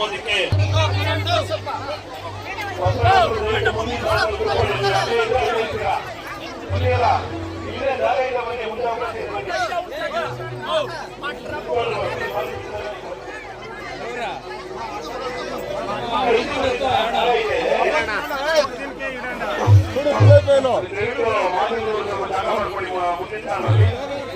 ಹೋಗೋದಿಕ್ಕೆ ಇಲ್ಲೇ ದಾರಿಯಿಂದ ಬನ್ನಿ ಮುಂದೆ ಮಾಡ್ಕೊಳ್ಳಿ ಮುಂದಿನ